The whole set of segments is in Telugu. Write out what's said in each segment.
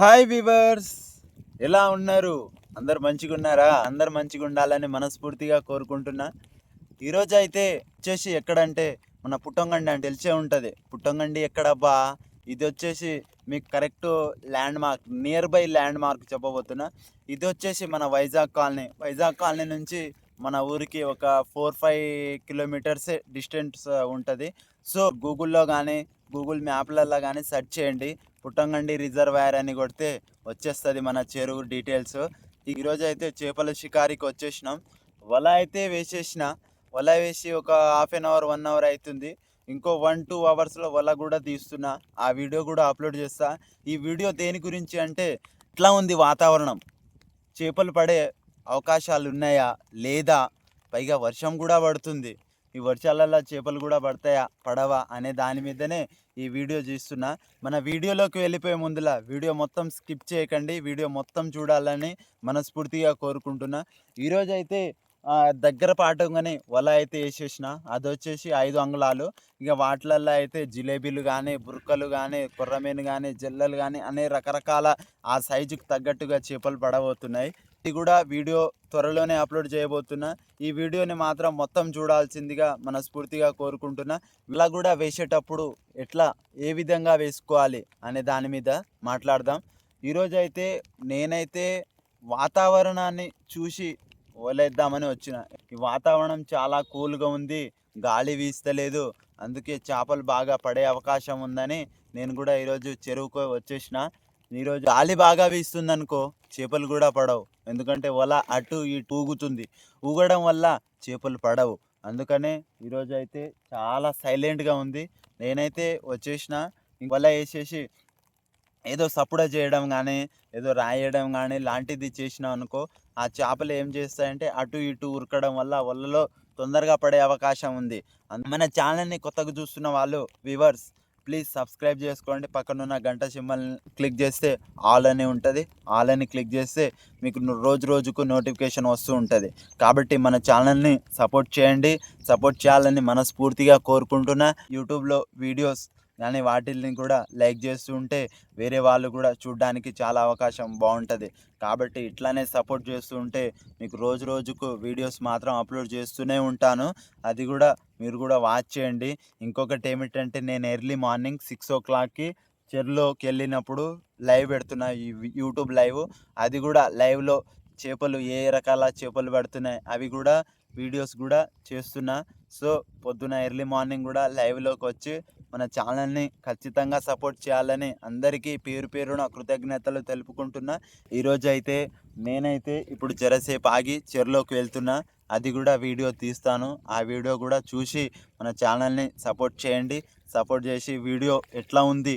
హాయ్ వివర్స్ ఎలా ఉన్నారు? అందరు మంచిగా ఉన్నారా అందరు మంచిగా ఉండాలని మనస్ఫూర్తిగా కోరుకుంటున్నా. ఈరోజు అయితే వచ్చేసి ఎక్కడంటే మన పుట్టంగండి అని తెలిసే ఉంటుంది. పుట్టంగండి ఎక్కడబ్బా? ఇది వచ్చేసి మీకు correct landmark nearby landmark చెప్పబోతున్నా. ఇది వచ్చేసి మన వైజాగ్ కాలనీ. వైజాగ్ కాలనీ నుంచి మన ఊరికి ఒక ఫోర్ ఫైవ్ కిలోమీటర్స్ డిస్టెన్స్ ఉంటుంది. సో గూగుల్లో కానీ గూగుల్ మ్యాప్లలో కానీ సెర్చ్ చేయండి. పుట్టంగండి రిజర్వాయర్ అని కొడితే వచ్చేస్తుంది మన చెరువు డీటెయిల్స్. ఈరోజు అయితే చేపల షికారికి వచ్చేసినాం. వల అయితే వేసేసిన. వల వేసి ఒక half an hour one hour అవుతుంది ఇంకో వన్ టూ అవర్స్లో వల కూడా తీస్తున్నా. ఆ వీడియో కూడా అప్లోడ్ చేస్తా. ఈ వీడియో దేని గురించి అంటే ఎట్లా ఉంది వాతావరణం. చేపలు పడే అవకాశాలు ఉన్నాయా లేదా? పైగా వర్షం కూడా పడుతుంది. ఈ వర్షాలలో చేపలు కూడా పడతాయా పడవా అనే దాని మీదనే ఈ వీడియో చేస్తున్నా. మన వీడియోలోకి వెళ్ళిపోయే ముందులా వీడియో మొత్తం స్కిప్ చేయకండి. వీడియో మొత్తం చూడాలని మనస్ఫూర్తిగా కోరుకుంటున్నా. ఈరోజు అయితే దగ్గర పాటంగానే వల అయితే వేసేసిన. అది వచ్చేసి ఐదు అంగుళాలు. ఇక వాటిలల్లో అయితే జిలేబీలు కానీ బుర్కలు కానీ కొర్రమీను కానీ జల్లలు కానీ అనే రకరకాల ఆ సైజుకి తగ్గట్టుగా చేపలు పడబోతున్నాయి. ఇది కూడా వీడియో త్వరలోనే అప్లోడ్ చేయబోతున్నా. ఈ వీడియోని మాత్రం మొత్తం చూడాల్సిందిగా మనస్ఫూర్తిగా కోరుకుంటున్నా. ఇలా కూడా వేసేటప్పుడు ఎట్లా ఏ విధంగా వేసుకోవాలి అనే దాని మీద మాట్లాడదాం. ఈరోజు అయితే నేనైతే వాతావరణాన్ని చూసి వలేద్దామని వచ్చిన. ఈ వాతావరణం చాలా కూల్గా ఉంది గాలి వీస్తలేదు అందుకే చేపలు బాగా పడే అవకాశం ఉందని నేను కూడా ఈరోజు చెరువుకు వచ్చేసిన. ఈరోజు గాలి బాగా వీస్తుంది అనుకో చేపలు కూడా పడవు. ఎందుకంటే వల అటు ఇటు ఊగుతుంది. ఊగడం వల్ల చేపలు పడవు. అందుకనే ఈరోజు అయితే చాలా సైలెంట్గా ఉంది. నేనైతే వచ్చేసిన వల వేసేసి ఏదో సప్పుడ చేయడం కానీ ఏదో రాయడం కానీ లాంటిది చేసినాం అనుకో ఆ చేపలు ఏం చేస్తాయంటే అటు ఇటు ఉరకడం వల్ల వలలో తొందరగా పడే అవకాశం ఉంది. మన ఛానల్ని కొత్తగా చూస్తున్న వాళ్ళు వివర్స్ ప్లీజ్ సబ్స్క్రైబ్ చేసుకోండి. పక్కనున్న గంట సింబల్ని క్లిక్ చేస్తే ఆల్ అని ఉంటుంది. ఆల్ అని క్లిక్ చేస్తే మీకు రోజు రోజుకు నోటిఫికేషన్ వస్తూ ఉంటుంది. కాబట్టి మన ఛానల్ని సపోర్ట్ చేయండి. సపోర్ట్ చేయాలని మనస్ఫూర్తిగా కోరుకుంటున్నా. యూట్యూబ్లో వీడియోస్ కానీ వాటిని కూడా లైక్ చేస్తూ ఉంటే వేరే వాళ్ళు కూడా చూడడానికి చాలా అవకాశం బాగుంటుంది. కాబట్టి ఇట్లానే సపోర్ట్ చేస్తూ ఉంటే మీకు రోజు రోజుకు వీడియోస్ మాత్రం అప్లోడ్ చేస్తూనే ఉంటాను. అది కూడా మీరు కూడా వాచ్ చేయండి. ఇంకొకటి ఏమిటంటే నేను ఎర్లీ మార్నింగ్ సిక్స్ ఓ క్లాక్కి చెరులోకి వెళ్ళినప్పుడు లైవ్ పెడుతున్నా యూట్యూబ్ లైవ్. అది కూడా లైవ్లో చేపలు ఏ రకాల చేపలు పడుతున్నాయి అవి కూడా వీడియోస్ కూడా చేస్తున్నా. సో పొద్దున ఎర్లీ మార్నింగ్ కూడా లైవ్లోకి వచ్చి మన ఛానల్ని ఖచ్చితంగా సపోర్ట్ చేయాలని అందరికీ పేరు పేరున కృతజ్ఞతలు తెలుపుకుంటున్నా. ఈరోజు అయితే నేనైతే ఇప్పుడు జరసేపు ఆగి చెరులోకి వెళ్తున్నా. అది కూడా వీడియో తీస్తాను. ఆ వీడియో కూడా చూసి మన ఛానల్ని సపోర్ట్ చేయండి. సపోర్ట్ చేసి వీడియో ఎట్లా ఉంది?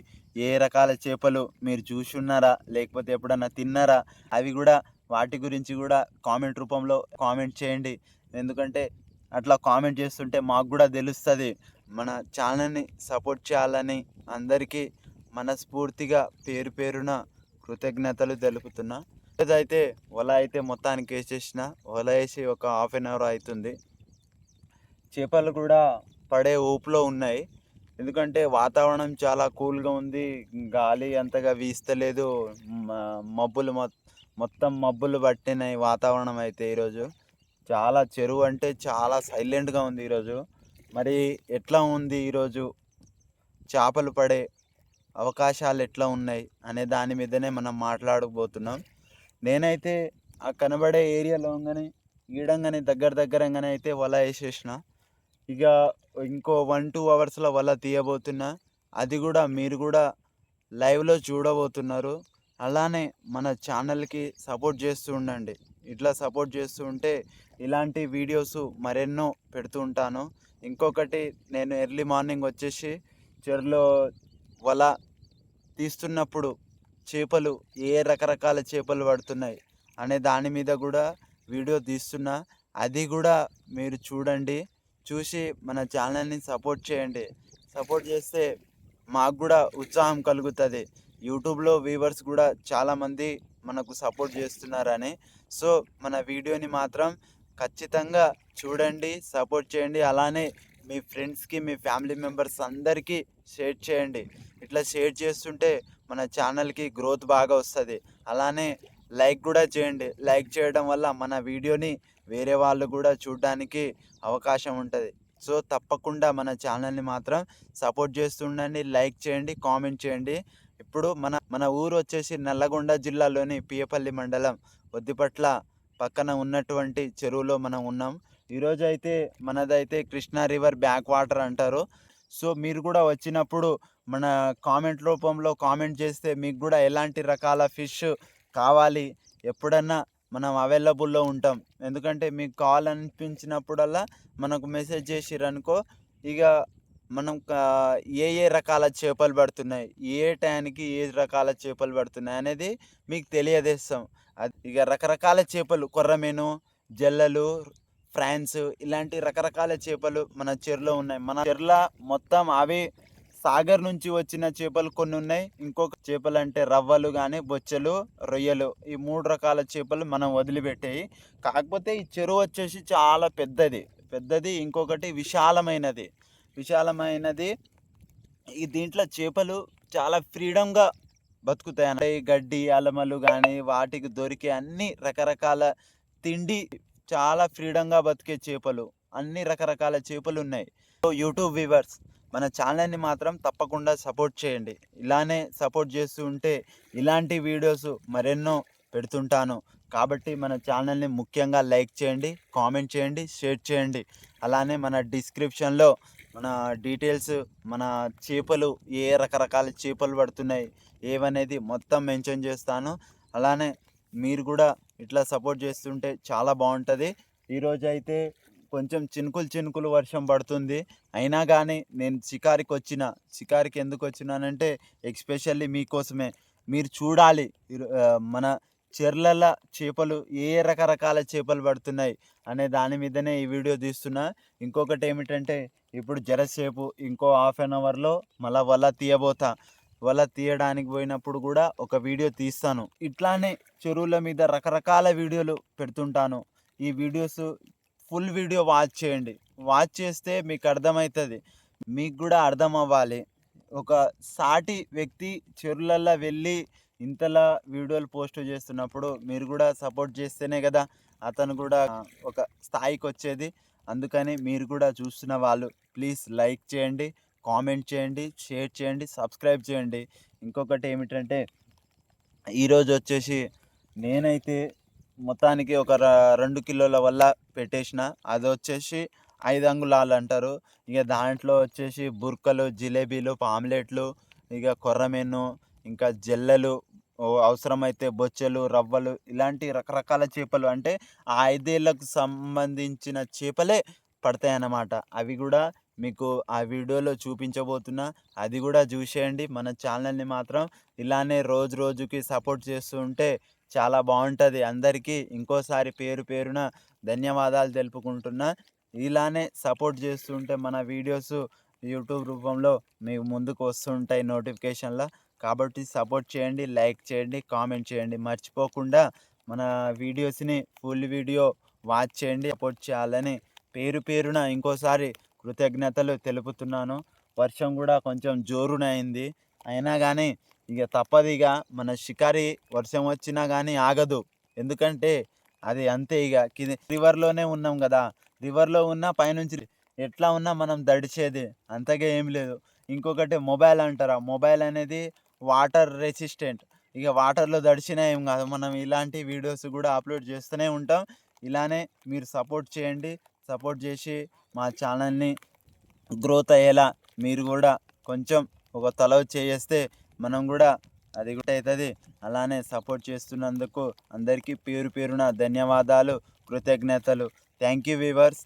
ఏ రకాల చేపలు మీరు చూసి ఉన్నారా లేకపోతే ఎప్పుడన్నా తిన్నారా? అవి కూడా వాటి గురించి కూడా కామెంట్ రూపంలో కామెంట్ చేయండి. ఎందుకంటే అట్లా కామెంట్ చేస్తుంటే మాకు కూడా తెలుస్తుంది. మన ఛానల్ని సపోర్ట్ చేయాలని అందరికీ మనస్ఫూర్తిగా పేరు పేరున కృతజ్ఞతలు తెలుపుతున్నా. అయితే వల అయితే మొత్తానికి వేసేసిన వల వేసి ఒక హాఫ్ అన్ అవర్ అవుతుంది చేపలు కూడా పడే ఊపులో ఉన్నాయి. ఎందుకంటే వాతావరణం చాలా కూల్గా ఉంది. గాలి అంతగా వీస్తలేదు. మబ్బులు మొత్తం మబ్బులు పట్టినాయి వాతావరణం అయితే ఈరోజు. చాలా చెరువు అంటే చాలా సైలెంట్గా ఉంది ఈరోజు. మరి ఎట్లా ఉంది ఈరోజు? చేపలు పడే అవకాశాలు ఎట్లా ఉన్నాయి? అనే దాని మీదనే మనం మాట్లాడబోతున్నాం. నేనైతే ఆ కనబడే ఏరియాలో కానీ ఈడంగానే దగ్గర దగ్గరంగానే అయితే వల వేసేసిన. ఇక ఇంకో వన్ టూ అవర్స్లో వల తీయబోతున్నా. అది కూడా మీరు కూడా లైవ్లో చూడబోతున్నారు. అలానే మన ఛానల్కి సపోర్ట్ చేస్తూ ఉండండి. ఇట్లా సపోర్ట్ చేస్తూ ఉంటే ఇలాంటి వీడియోస్ మరెన్నో పెడుతూ ఉంటాను. ఇంకొకటి నేను ఎర్లీ మార్నింగ్ వచ్చేసి చెరులో వల తీస్తున్నప్పుడు చేపలు ఏ రకరకాల చేపలు పడుతున్నాయి అనే దాని మీద కూడా వీడియో తీస్తున్నా. అది కూడా మీరు చూడండి. చూసి మన ఛానల్ని సపోర్ట్ చేయండి. సపోర్ట్ చేస్తే మాకు కూడా ఉత్సాహం కలుగుతుంది. యూట్యూబ్లో వ్యూవర్స్ కూడా చాలామంది మనకు సపోర్ట్ చేస్తున్నారని. సో మన వీడియోని మాత్రం ఖచ్చితంగా చూడండి సపోర్ట్ చేయండి. అలానే మీ ఫ్రెండ్స్కి మీ ఫ్యామిలీ మెంబర్స్ అందరికీ షేర్ చేయండి. ఇట్లా షేర్ చేస్తుంటే మన ఛానల్కి గ్రోత్ బాగా వస్తుంది. అలానే లైక్ కూడా చేయండి. లైక్ చేయడం వల్ల మన వీడియోని వేరే వాళ్ళు కూడా చూడడానికి అవకాశం ఉంటుంది. సో తప్పకుండా మన ఛానల్ని మాత్రం సపోర్ట్ చేస్తుండండి. లైక్ చేయండి కామెంట్ చేయండి. ఇప్పుడు మన మన ఊరు వచ్చేసి నల్లగొండ జిల్లాలోని పియపల్లి మండలం ఒద్దిపట్ల పక్కన ఉన్నటువంటి చెరువులో మనం ఉన్నాం. ఈరోజు అయితే మనదైతే కృష్ణా రివర్ బ్యాక్ వాటర్ అంటారు. సో మీరు కూడా వచ్చినప్పుడు మన కామెంట్ రూపంలో కామెంట్ చేస్తే మీకు కూడా ఎలాంటి రకాల ఫిష్ కావాలి? ఎప్పుడన్నా మనం అవైలబుల్లో ఉంటాం. ఎందుకంటే మీకు కావాలనిపించినప్పుడల్లా మనకు మెసేజ్ చేసిరనుకో ఇక మనం ఏ ఏ రకాల చేపలు పడుతున్నాయి? ఏ టైంకి ఏ రకాల చేపలు పడుతున్నాయి? అనేది మీకు తెలియజేస్తాం. అది ఇక రకరకాల చేపలు కొర్రమీను జల్లలు ఫ్రాన్స్ ఇలాంటి రకరకాల చేపలు మన చెరులో ఉన్నాయి. మన చెర్ల మొత్తం అవి సాగర్ నుంచి వచ్చిన చేపలు కొన్ని ఉన్నాయి. ఇంకొక చేపలు అంటే రవ్వలు కానీ బొచ్చలు రొయ్యలు ఈ మూడు రకాల చేపలు మనం వదిలిపెట్టాయి. కాకపోతే ఈ చెరువు వచ్చేసి చాలా పెద్దది. పెద్దది ఇంకొకటి విశాలమైనది. విశాలమైనది. ఈ దీంట్లో చేపలు చాలా ఫ్రీడంగా బతుకుతాయి. అంటే ఈ గడ్డి అలమలు కానీ వాటికి దొరికే అన్ని రకరకాల తిండి చాలా ఫ్రీడంగా బతికే చేపలు. అన్ని రకరకాల చేపలు ఉన్నాయి సో యూట్యూబ్ వ్యూవర్స్ మన ఛానల్ని మాత్రం తప్పకుండా సపోర్ట్ చేయండి. ఇలానే సపోర్ట్ చేస్తూ ఉంటే ఇలాంటి వీడియోస్ మరెన్నో పెడుతుంటాను. కాబట్టి మన ఛానల్ని ముఖ్యంగా లైక్ చేయండి కామెంట్ చేయండి షేర్ చేయండి. అలానే మన డిస్క్రిప్షన్లో మన డీటెయిల్స్ మన చేపలు ఏ రకరకాల చేపలు పడుతున్నాయి ఏవనేది మొత్తం మెన్షన్ చేస్తాను. అలానే మీరు కూడా ఇట్లా సపోర్ట్ చేస్తుంటే చాలా బాగుంటుంది. ఈరోజు అయితే కొంచెం చినుకులు చినుకులు వర్షం పడుతుంది. అయినా కానీ నేను షికారికి వచ్చిన షికారికి ఎందుకు వచ్చినానంటే ఎక్స్పెషల్లీ మీకోసమే. మీరు చూడాలి మన చెర్లల చేపలు ఏ రకరకాల చేపలు పడుతున్నాయి అనే దాని మీదనే ఈ వీడియో తీస్తున్నా. ఇంకొకటి ఏమిటంటే ఇప్పుడు జరసేపు ఇంకో హాఫ్ అన్ అవర్లో మళ్ళీ వల్ల తీయబోతా. వల తీయడానికి పోయినప్పుడు కూడా ఒక వీడియో తీస్తాను. ఇట్లానే చెరువుల మీద రకరకాల వీడియోలు పెడుతుంటాను. ఈ వీడియోస్ ఫుల్ వీడియో వాచ్ చేయండి. వాచ్ చేస్తే మీకు అర్థమవుతుంది మీకు కూడా అర్థం అవ్వాలి ఒక సాటి వ్యక్తి చెరువులల్లో వెళ్ళి ఇంతలా వీడియోలు పోస్ట్ చేస్తున్నప్పుడు మీరు కూడా సపోర్ట్ చేస్తేనే కదా అతను కూడా ఒక స్థాయికి వచ్చేది అందుకని మీరు కూడా చూస్తున్న వాళ్ళు ప్లీజ్ లైక్ చేయండి. కామెంట్ చేయండి షేర్ చేయండి సబ్స్క్రైబ్ చేయండి. ఇంకొకటి ఏమిటంటే ఈరోజు వచ్చేసి నేనైతే మొత్తానికి ఒక రెండు కిలోల వల్ల పెట్టేసిన. అది వచ్చేసి ఐదు అంగుళాలు అంటారు. ఇక దాంట్లో వచ్చేసి బుర్కలు జిలేబీలు పామ్లెట్లు ఇక కొర్రమీను ఇంకా జల్లలు అవసరమైతే బొచ్చెలు రవ్వలు ఇలాంటి రకరకాల చేపలు. అంటే ఆ ఐదేళ్ళకు సంబంధించిన చేపలే పడతాయి అన్నమాట అవి కూడా మీకు ఆ వీడియోలో చూపించబోతున్నా అది కూడా చూసేయండి మన ఛానల్ని మాత్రం ఇలానే రోజు రోజుకి సపోర్ట్ చేస్తూ ఉంటే చాలా బాగుంటుంది. అందరికీ ఇంకోసారి పేరు పేరున ధన్యవాదాలు తెలుపుకుంటున్నా. ఇలానే సపోర్ట్ చేస్తుంటే మన వీడియోస్ యూట్యూబ్ రూపంలో మీకు ముందుకు వస్తుంటాయి నోటిఫికేషన్లో. కాబట్టి సపోర్ట్ చేయండి లైక్ చేయండి కామెంట్ చేయండి. మర్చిపోకుండా మన వీడియోస్ని ఫుల్ వీడియో వాచ్ చేయండి సపోర్ట్ చేయాలని పేరు పేరున ఇంకోసారి కృతజ్ఞతలు తెలుపుతున్నాను. వర్షం కూడా కొంచెం జోరునైంది. అయినా కానీ ఇక తప్పదు ఇక. మన షికారి వర్షం వచ్చినా కానీ ఆగదు. ఎందుకంటే అది అంతే ఇక. కింద రివర్లోనే ఉన్నాం కదా. రివర్లో ఉన్న పైనుంచి ఎట్లా ఉన్నా మనం దడిచేది అంతగా ఏం లేదు. ఇంకొకటి మొబైల్ అంటారా? మొబైల్ అనేది వాటర్ రెసిస్టెంట్ ఇక వాటర్లో దడిచినా ఏం కాదు. మనం ఇలాంటి వీడియోస్ కూడా అప్లోడ్ చేస్తూనే ఉంటాం. ఇలానే మీరు సపోర్ట్ చేయండి. సపోర్ట్ చేసి మా ఛానల్ని గ్రోత్ అయ్యేలా మీరు కూడా కొంచెం ఒక తలవ చేస్తే మనం కూడా అది కూడా అవుతుంది. అలానే సపోర్ట్ చేస్తున్నందుకు అందరికీ పేరు పేరున ధన్యవాదాలు కృతజ్ఞతలు. Thank you weavers